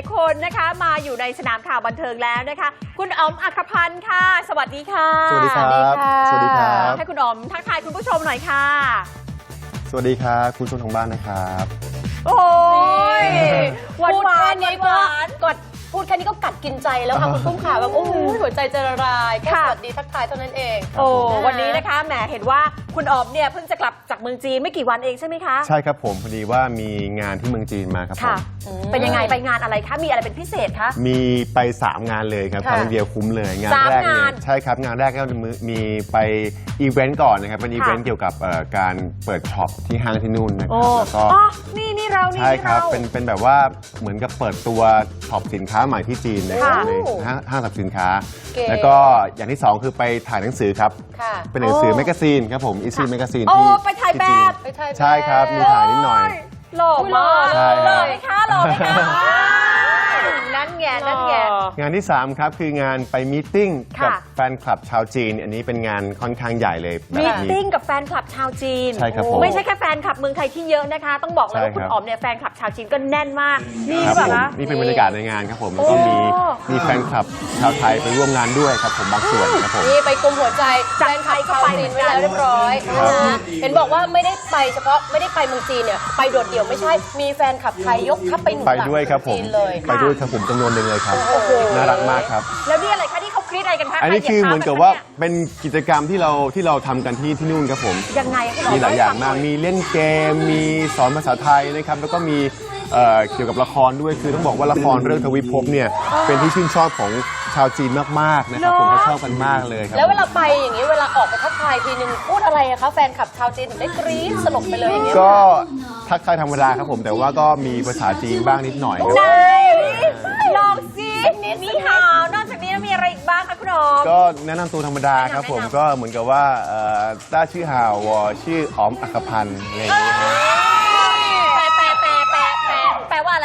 ายๆ คนนะคะ มาอยู่ในสนามข่าวบันเทิงแล้วนะคะ คุณอ๋อมอัครพันธ์ค่ะ สวัสดีค่ะ สวัสดีครับสวัสดีครับ ให้คุณอ๋อมทักทายคุณผู้ชมหน่อยค่ะ สวัสดีครับคุณผู้ชมทางบ้านนะครับ โอ้ยหวานพูดหวาแค่นนี้หก็วานกด พูดแค่นี้ก็กัดกินใจแล้วค่ะคุณปุ้มขาแบบโอ้โหหัวใจจะละลายแค่สวัสดีทักทายเท่านั้นเอง โอ้นะคะวันนี้นะคะแหมเห็นว่าคุณอ๋อมเนี่ยเพิ่งจะกลับจากเมืองจีนไม่กี่วันเองใช่ไหมคะใช่ครับผมพอดีว่ามีงานที่เมืองจีนมาครับผมค่ะอืมเป็นยังไงไปงานอะไรคะมีอะไรเป็นพิเศษคะ มีไป 3 งานเลยครับค่ะครั้งเดียวคุ้มเลยงานสามแรกเลงายนใช่ครับงานแรกก็มีไปอีเวนต์ก่อนนะครับเป็นอีเวนต์ค่ะ เกี่ยวกับเอ่อการเปิดช็อปที่ห้างที่นู่นนะคโอ้รับแล้วก็ อ๋อนี่นี่ เรานี่ใช่นี่ครับเราเป็นเป็นแบบว่าเหมือนกับเปิดตัวช็อปสินค้าใหม่ที่จีนนะครับค่ะในห้างห้างสรรพสินค้า เก๋แล้วก็อย่างที่สองคือไปถ่ายหนังสือครับ ค่ะ เป็นหนังสือโอ้แมกกาซีนครับผมอีซีแมกกาซีนโอ้ที่ไปถ่ายที่แบจีนบไปถ่ายแบบ ใช่ครับมีถ่ายนิดหน่อย หล่อมากใช่หล่อไหมคะหล่อไหมคะนั่น ไงนั่นไง งานที่ 3 ครับ คืองานไปมีตติ้งค่ะ กับแฟนคลับชาวจีน อันนี้เป็นงานค่อนข้างใหญ่เลยแบบมีนี้ ติ้งกับแฟนคลับชาวจีน ใช่ครับผมไม่ใช่แค่แฟนคลับเมืองไทยที่เยอะนะคะ ต้องบอกเลยว่าใช่คุณครับอ๋อมเนี่ยแฟนคลับชาวจีนก็แน่นมากนี่ครับแบบผมนะ นี่เป็นบรรยากาศในงานครับผมแล้วก็มีโอ้ มีแฟนคลับชาวไทยไปร่วมงานด้วยครับผมบางส่วนครับผม นี่ไปกลุ่มหัวใจจากแฟนคลับไทยก็ชาวไปจีนเหมืไว้อนกันแล้วเรียบร้อยครันะบคะเห็นบอกว่าไม่ได้ไปเฉพาะไม่ได้ไปเมืองจีนเนี่ย ไปโดดเดี่ยวไม่ใช่ มีแฟนคลับไทยยกทัพไปหนุนไปหลังด้วยครับผม จีนเลย ไปด้วยครับผมจำนวนหนึ่งเลยครับโอ้โหน่ารักมากครับ แล้วนี่อะไรคะที่เขากรี๊ดอะไรกันคะอันนี้ใรคือยียบเหมือนกับท้ว่าคะเป็นกิจกรรมที่เราที่เราทำกันที่ที่นู่นครับผมเนี่ยยังไงคุณอ๋อมีหลายอย่างมากเล่ให้ฟัหน่มีเล่นเกม มีสอนภาษาไทยนะครับ แล้วก็มีเอ่อเกี่ยวกับละครด้วย คือต้องบอกว่าละครเรื่องทวิภพเนี่ย เป็นที่ชื่นชอบของชาวจีนมากๆนะครับ ผมก็ชอบกันมากเลยครับแล้วเวลาไปอย่างนี้เวลาออกไปทักทายทีนึงพูดอะไรอะคะแฟนคลับชาวจีนถึงได้กรี๊ดสลบไปเลยอย่างนี้ยก็ทักทายธรรมดาครับผม แต่ว่าก็มีภาษาจีนบ้างนิดหน่อยครับไหนลองสินี่หาวนอกจากนี้แล้วมีอะไรอี กบ้างคะคุณอ๋อมก็แนะนำตัวธรรมดาครับผมแนะนำ ก็เหมือนกับว่าเอ่อต้าชื่อฮาววอชื่ออ๋อมอัครพันธ์อะไรอย่างเงี้ย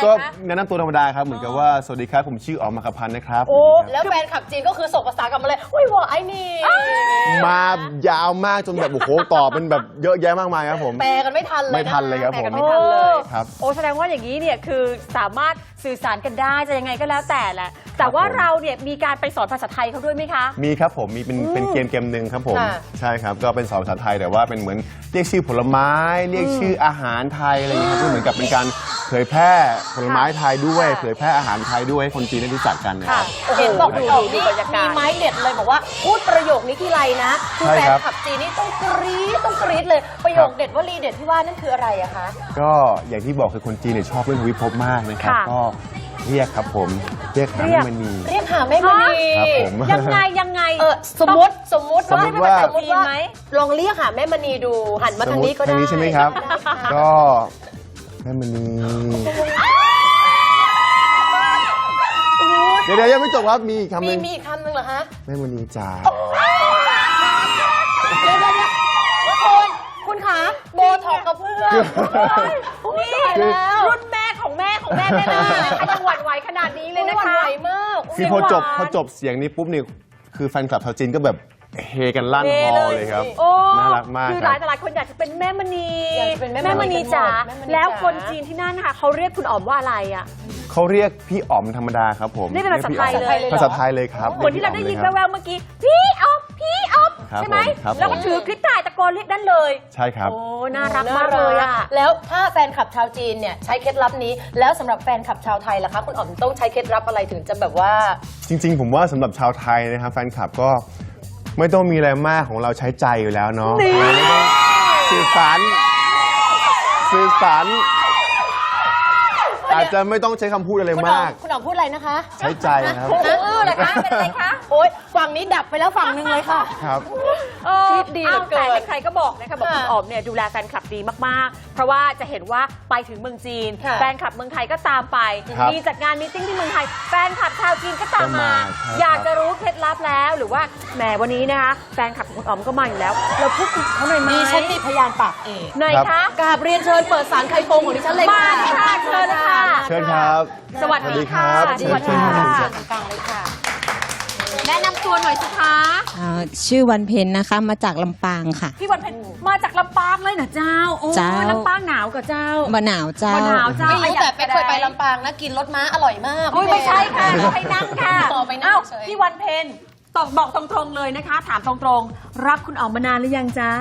ก็คะแนะนำตัวธรรมดาครับ เหมือนกับว่า สวัสดีครับ ผมชื่ออ๋อมอัครพันธ์นะครับ โอ้แล้วแฟนคลับจีนก็คือส่งภาษากลับมาเลยอุ้ยหวไอ้นี่มายาวมากจนแบบโอ้โหตอบเป็นแบบเยอะแยะมากมายครับผม แปลกันไม่ทันเลยไม่ทันเลยครับแปลกันผม ไม่ทันเลย ครับโอ้แสดงว่าอย่างนี้เนี่ยคือสามารถสื่อสารกันได้จะยังไงก็แล้วแต่แหละ แต่ว่าผม เราเนี่ยมีการไปสอนภาษาไทยเขาด้วยไหมคะ มีครับผมมีเป็นเป็นเกมเกมหนึ่งครับผม ค่ะ ใช่ครับ ก็เป็นสอนภาษาไทยแต่ว่าเป็นเหมือนเรียกชื่อผลไม้ เรียกชื่ออาหารไทยอะไรอย่างเงี้ยครับก็เหมือนกับเป็นการเผยแพร่ผลไม้ไทยด้วยค่ะเผยแพร่อาหารไทยด้วยให้คนจีนได้รู้จักกันนะคค่ะรับ เห็นบอกดูพี่อ๋อมดูนี่บรรยากาศ มีไม้เด็ดเลยบอกว่าพูดประโยคนี้ทีไรนะคือใช่แฟนครับคลับจีนนี่ต้องกรี๊ดต้องกรี๊ดเลยประโยคเด็ดวลีเด็ดที่ว่านั่นคืออะไรอะคะ ก็อย่างที่บอกคือคนจีนเนี่ยชอบเรื่องวิภพมากนะครับ ค่ะ ก็เรียกครับผมเรียกหาเรียกแม่มณีเรียกหาแม่มณีครับผม ยังไงยังไง เออสมมติสมมติสมมุติว่า สมมติว่าไหมลองเรียกหาแม่มณีดูหันมาทางนี้ก็ได้ ทางนี้ใช่ไหมครับได้ค่ะก็ แม่มณีเดี๋ยวเดี๋ยวยังไม่จบครับ มีอีกคำหมีนึ่งมีอีกคำหนึ่งเหรอฮะแม่มณีจ๋าเดี๋ยวเดี๋ยวเดี๋ยวคุณคุณขาโบท็อกกับเพื่อนนี่ตายแล้ว รุ่นแม่ของแม่ของแม่แม่นายังหวั่นไหวขนาดนี้เลยนะหวั่คะไหวมากคือพอจบหวานพอจบเสียงนี้ปุ๊บเนี่ยคือแฟนคลับชาวจีนก็แบบ เฮกันลั่นเฮฮอเลยเลยครับ โอ้น่ารักมากคือคหรัลายบต่อหลายคนอยากจะเป็นแม่มณีอยากจะเป็นแม่มณีมณีจ๋าแม่มณีจ๋า แล้วคนจีนที่นั่นนะคะเขาเรียกคุณอ๋อมว่าอะไรอะ เขาเรียกพี่อ๋อมธรรมดาครับผมนี่เป็นภาษาไทยเลย ภาษาไทยเลยครับคนที่เราได้ยินรีกพี่แววๆเมื่อกี้ พี่อ๊อฟพี่อ๊อฟครับใช่ไหมผมครับแล้วก็ผม ถือคลิปถ่ายตะโกนเรียกนั่นเลย ใช่ครับ โอ้น่ารักมากเลยอะ แล้วถ้าแฟนคลับชาวจีนเนี่ยใช้เคล็ดลับนี้ แล้วสำหรับแฟนคลับชาวไทยล่ะคะ คุณอ๋อมต้องใช้เคล็ดลับอะไรถึงจะแบบว่า จริงๆ ผมว่าสำหรับชาวไทยนะครับแฟนคลับก็ ไม่ต้องมีอะไรมากของเราใช้ใจอยู่แล้วเนาะนี่เราไม่ต้องสื่อสารสื่อสารอาจจะไม่ต้องใช้คำพูดอะไรคุณอ๋อมามกคุณอ๋อมพูดอะไรนะคะ ใช้ใจนะครับ เออเหรอคะ เป็นอะไรคะ โอ๊ยฝั่งนี้ดับไปแล้วฝั่งหนึงเลยค่ะ ครับ เออคิดดีเหลือเกินแต่ใครๆก็บอกนะคะบอกค่ะคุณอ๋อมเนี่ยดูแลแฟนคลับดีมากๆ เพราะว่าจะเห็นว่าไปถึงเมืองจีน ค่ะแฟนคลับเมืองไทยก็ตามไป ครับมีจัดงานมตติ팅ที่เมืองไทย แฟนคลับชาวจีนก็ตามมา ก็มาใช่ครับอยากจะรู้เคล็ดลับแล้วหรือว่าแหมวันนี้นะคะแฟนคลับของคุณอ๋อมก็มาอยู่แล้ว เราพูดคุยกับเขาหน่อยไหมดิฉันมีพยานปากเอกหน่อยครัคะบ กราบเรียนเชิญเปิดสารไข่โกงของดิฉันเลยค่ะมาเลยค่ะเชิญเลยค่ะ เชิญครับ สวัสดีค่ะสวัสดีครับสวัสดีค่ะเชิญตรงกลางเลยค่ะ แนะนำตัวหน่อยสิคะอ่าชื่อวันเพ็ญนะคะมาจากลำปางค่ะ พี่วันเพ็ญมาจากลำปางเลยนะเจ้า โอ้เจ้า ลำปางหนาวกับเจ้าบะหนาวเจ้า บ่หนาวเจ้าไม่รู้แต่เป๊กเคยไปลำปางนะกินรถม้าอร่อยมากโอ้ยไม่ใช่ค่ะเราไปนั่งค่ะอ๋อไปนั่งเอ้าเฉย พี่วันเพ็ญตอบบอกตรงๆเลยนะคะ ถามตรงๆ รักคุณอ๋อมมานานหรือยังจ๊ะ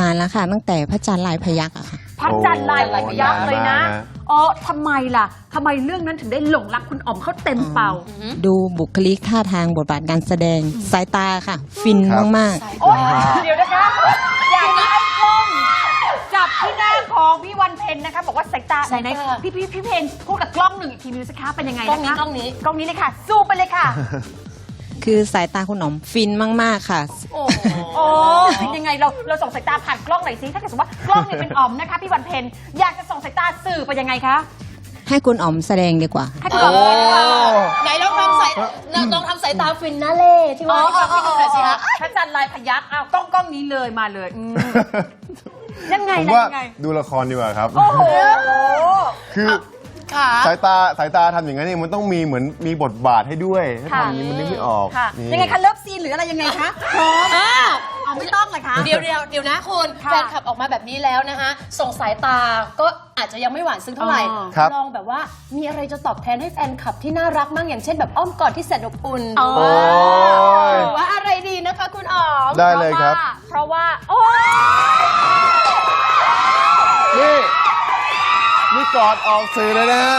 นานแล้วค่ะ ตั้งแต่พระจันทร์ลายพยักอะค่ะ พระจันทร์ลายพยักษ์เลยนะนานมากนะอ๋อทำไมล่ะทำไมเรื่องนั้นถึงได้หลงรักคุณอ๋อมเขาเต็มเป่า ดูบุคลิกท่าทางบทบาทการแสดงสายตาค่ะ ฟินครับ มากโอ้ยเดี๋ยวนะคะ อยากให้กล้องจับที่หน้าของพี่วันเพ็ญนะคะ บอกว่าสายตาสายไหนตา ๆพี่พี่พี่เพญพูดกับกล้องหนึ่งอีกทีนึงสิคะเป็นยังไงกล้องนี้นะคะกล้องนี้ กล้องนี้เลยค่ะสู้ไปเลยค่ะๆ คือสายตาคุณหนอมฟินมากๆค่ะ โอ้โอ้เป็นยังไงเราเราส่งสายตาผ่านกล้องหน่อยสิถ้าเกิดสมมติว่ากล้องเนี่ยเป็นอ๋อมนะคะพี่วันเพ็ญอยากจะส่งสายตาสื่อไปยังไงคะให้คุณอ๋อมแสดงดีกว่า ให้คุณอ๋อมเห็นค่ะไหนลองทำสายลองทำสายตาฟินนะเล่ที่ว่าให้ฟังพี่ดูหน่อยสิคะพระจันทร์ลายพยักอ้าวกล้องกล้องนี้เลยมาเลยอืมยังไงผมนะว่ายังไง ดูละครดีกว่าครับ โอ้โห คือ ค่ะ สายตาสายตาทำอย่างนั้นเนี่ยมันต้องมีเหมือนมีบทบาทให้ด้วยถ้าค่ะ ทำอย่างนี้มันนึกไม่ออกค่ะ นี่ ยังไงคะเลิฟซีนหรืออะไรยังไงคะพร้อมเอาไม่ต้องเลยคะ เดี๋ยวเดี๋ยวเดี๋ยวนะคุณค่ะแฟนคลับออกมาแบบนี้แล้วนะคะ ส่งสายตาก็อาจจะยังไม่หวานซึ้งเท่าไหร่ อ๋อครับ ลองแบบว่ามีอะไรจะตอบแทนให้แฟนคลับที่น่ารักมั่งอย่างเช่นแบบอ้อมกอดที่แสนอบอุ่นอ๋อ โอ้ย หรือว่าอะไรดีนะคะคุณอ๋อมได้เลยครับ เพราะว่าเพราะว่าโอ้ย นี่นี่ กอดออกสื่อเลยนะฮะ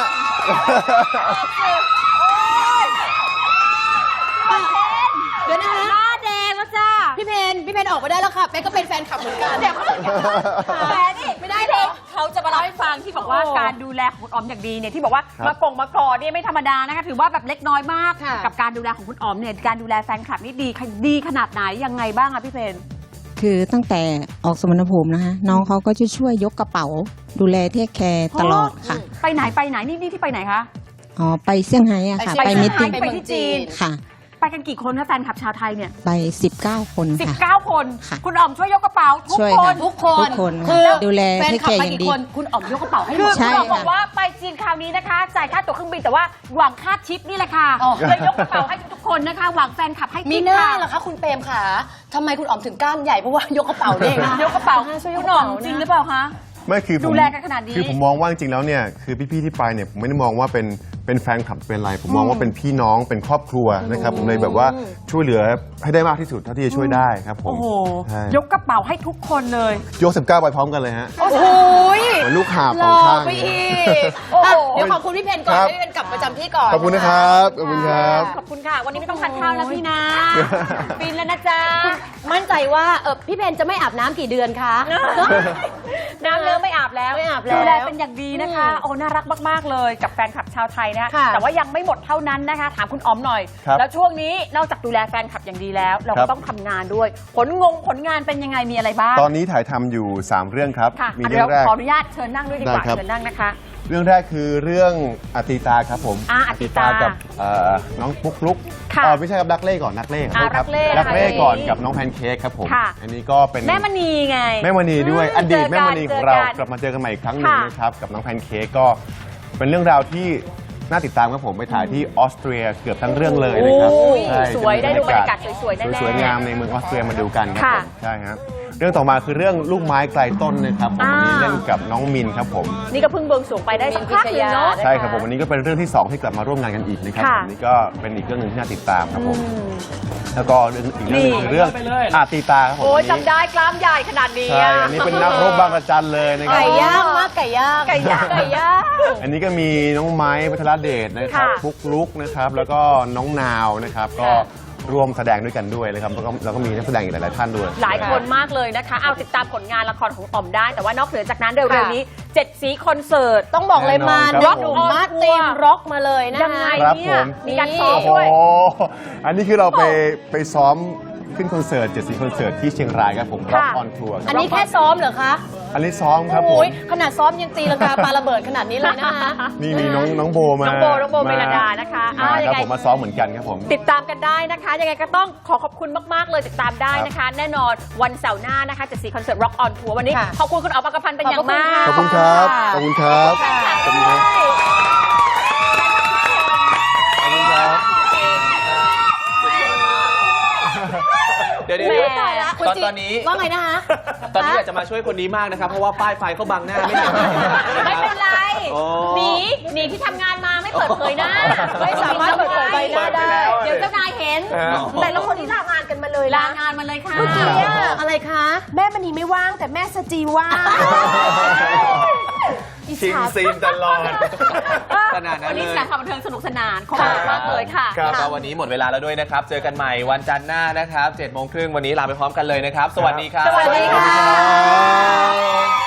เดี๋ยวนะคะหน้าแดงแล้วจ้าพี่เพนพี่เพนออกมาได้แล้วค่ะเป๊กก็เป็นแฟนคลับเหมือนกันเดี๋ยวแหมนี่ไม่ได้เลยเขาจะมาเล่าให้ฟังที่บอกว่าการดูแลของคุณออมอย่างดีเนี่ยที่บอกว่าครับ มากงมากอดเนี่ยไม่ธรรมดานะคะถือว่าแบบเล็กน้อยมาก กับการดูแลของคุณออมเนี่ยการดูแลแฟนคลับนี่ดีดีขนาดไหนยังไงบ้างอะพี่เพน คือตั้งแต่ออกสมรภูมินะคะ น้องเขาก็จะช่วยยกกระเป๋า ดูแลเทคแคร์ตลอดค่ะ ไปไหนไปไหนนี่นี่ที่ไปไหนคะ อ๋อ ไปเซี่ยงไฮ้อะค่ะ ไปไปเซี่มิยงทไฮ้ติ้งไปที่จีนค่ะ ไปกันกี่คนคะแฟนคลับชาวไทยเนี่ย ไป 19 คนค่ะ 19 คน ค่ะ คุณออมช่วยยกกระเป๋าทุกช่วยคค่ะน ทุกคนทุกคนคือดูแลแฟนคลับให้แกไปอย่างกี่ดีคนคุณอ๋อมยกกระเป๋าให้หมคือด ใช่คุณออมค่ะบอกว่าไปจีนคราวนี้นะคะ จ่ายค่าตั๋วเครื่องบินแต่ว่าหวังค่าทิปนี่แหละค่ะอ๋อ เลยยกกระเป๋าให้ทุกๆคนนะคะ หวังแฟนคลับให้มีทิปหน้าค่ะเหรอคะคุณเปรมค่ะทำไมคุณอ๋อมถึงกล้ามใหญ่เพราะว่ายกกระเป๋าเนี่ยนะยกกระเป๋าช่วยยกคุกณระออเป๋ามจริงหนะรือเปล่าคะ ไม่คือผมดูแลกันขนาดนี้ คือผมมองว่าจริงๆแล้วเนี่ยคือพี่ๆที่ไปเนี่ยผมไม่ได้มองว่าเป็น เป็นแฟนคลับเป็นอะไรผมมองว่าเป็นพี่น้องเป็นครอบครัวนะครับผมเลยแบบว่าช่วยเหลือให้ได้มากที่สุดเท่าที่จะช่วยได้ครับผมโอ้โห ใช่ยกกระเป๋าให้ทุกคนเลย ยก19ไปพร้อมกันเลยฮะโอ้โหเหมือนลูกหาบหสล่องอข้างไปอีกโอ้โหอะเดี๋ยวขอบคุณพี่เพนก่อนครับให้พี่เพนกลับประจำที่ก่อน ขอบคุณนะครับขอบคุณครับ ขอบคุณค่ะ วันนี้ไม่ต้องทานข้าวแล้วพี่นะฟินแล้วนะจ๊ะ มั่นใจว่าเออพี่เพนจะไม่อาบน้ำกี่เดือนคะ น้ำเนื้อไม่อาบแล้วไม่อาบแล้วดูแลเป็นอย่างดีนะคะ โอ้ น่ารักมาก ๆ เลยกับแฟนคลับชาวไทยนะคะค่ะแต่ว่ายังไม่หมดเท่านั้นนะคะ ถามคุณอ๋อมหน่อย ครับแล้วช่วงนี้นอกจากดูแลแฟนคลับอย่างดีแล้ว เราครัก็บ ต้องทำงานด้วย ผลงงผลงานเป็นยังไงมีอะไรบ้าง ตอนนี้ถ่ายทำอยู่ 3 เรื่องครับ ค่ะมีอะเรื่เดี๋อยงวแรก ขออนุญาตเชิญนั่งด้วยดีกว่า ได้ครับ เชิญนั่งนะคะ เรื่องแรกคือเรื่องอติตาครับผมอ่าอติตากับเอ่อน้องปุ๊กลุกค่ะเอ่อไม่ใช่ครับดักเล่ก่อนนักเล่ขอโทษครับอ่ารักเล่รักเล่นะคะก่อนอันนี้กับน้องแพนเค้กครับผมค่ะ อันนี้ก็เป็น แม่มณีไง แม่มณีด้วยอืมอดีตเจอกันแม่มณีของเราเจอกันกลับมาเจอกันใหม่อีกครั้งหนึ่งค่ะนะครับกับน้องแพนเค้กก็เป็นเรื่องราวที่น่าติดตามครับผมไปถ่ายที่ออสเตรียเกือบทั้งเรื่องเลยนะครับโอ้ยใช่สวยจะมีได้ดูบรรยากาศสวยๆแน่ๆสวยๆงามในเมืองออสเตรียมาดูกันครับค่ะผมใช่ครับ เรื่องต่อมาคือเรื่องลูกไม้ไกลต้นนะครับผมอ่าวันนี้เล่นกับน้องมินครับผม นี่ก็เพิ่งเบิงสูงไปได้สักพักหนึงเนาะ ใช่ครับผมวันนี้ก็เป็นเรื่องที่ 2 ที่กลับมาร่วมงานกันอีกนะครับค่ะ ผมนี่ก็เป็นอีกเรื่องหนึ่งที่น่าติดตามครับผมอืมแล้วก็เรื่องอีกเรื่องหนึงนี่คือเรื่องอาตีตาครับผมโอ้ยอันนี้จำได้กล้ามใหญ่ขนาดนี้ใช่อะอันนี้เป็นนักรบบางระจันเลยนะครัไก่บย่างมากไก่ย่างไก่ย่างไก่ย่าง อันนี้ก็มีน้องไม้พัทรเดชนะครับค่ะฟุกลุกนะครับ แล้วก็น้องนาวนะครับ ก็ ร่วมแสดงด้วยกันด้วยนะครับแล้วก็แล้วก็มีนักแสดงอีกหลายๆท่านด้วย หลายคนมากเลยนะคะ เอาติดตามผลงานละครของอ๋อมได้ แต่ว่านอกเหนือจากนั้นเร็วๆนี้เจ็ดสีคอนเสิร์ต ต้องบอกเลยมาแน่นอนครัร็อบกผมมาตีมร็อกมาเลยนะยังไงครับเนี่ยผม มีการซ้อมโอ้โหด้วย อันนี้คือเราไปไปซ้อม ขึ้นคอนเสิร์ตเจ็ดสีคอนเสิร์ตที่เชียงรายครับผมร็อกค่ะออนทัวร์อันนี้แค่ซ้อมเหรอคะอันนี้ซ้อมครับผโอ้ม ยขนาดซ้อมยังตีลังกาปาระเบิดขนาดนี้เลยนะคะ นี่มีน้องน้องโบมาน้องโบน้องโบเมลดานะคะมาอ่ายัครับงไง ผมมาซ้อมเหมือนกันครับผม ติดตามกันได้นะคะ ยังไงก็ต้องขอขอบคุณมาก ๆ เลยติดตามได้นะคะ แน่นอนวันเสาร์หน้านะคะจะสีคอนเสิร์ต Rock on Tour วันนี้ ค่ะขอบคุณคุณอ๋อมอักพันธ์เป็นอย่างมากขอบคุณครับ ขอบคุณครับ ขอบคุณครับขอ ดี๋ยวเดี๋ยวแหมเดี๋ยว ตายละตอนตอนนี้ ว่าไงนะคะตอนนี้อยากจะมาช่วยคนนี้มากนะครับ เพราะว่าป้ายไฟเขาบังหน้าไม่เห็นไม่เป็นไรโอ้หนีหนีที่ทำงานมาไม่เปิดเผยหน้าไม่สามารถเปิดเผยใบหน้าได้ เดี๋ยวเจ้านายเห็นแต่ละคนที่ลางานกันมาเลยลานะงานมาเลยค่ะ เมื่อกี้อะอะไรคะ แม่มณีไม่ว่างแต่แม่สจีว่าง ชิงซีนตลอด ขนาดนั้วันนเลนี้ย สนามข่าวบันเทิงสนุกสนานขอบคุณมากเลยค่ะครับก็วันนี้หมดเวลาแล้วด้วยนะครับ เจอกันใหม่วันจันทร์หน้านะครับ7โมงครึ่งวันนี้ลาไปพร้อมกันเลยนะครับ สวัสดีครับ สวัสดีค่ะสวัสดีครับ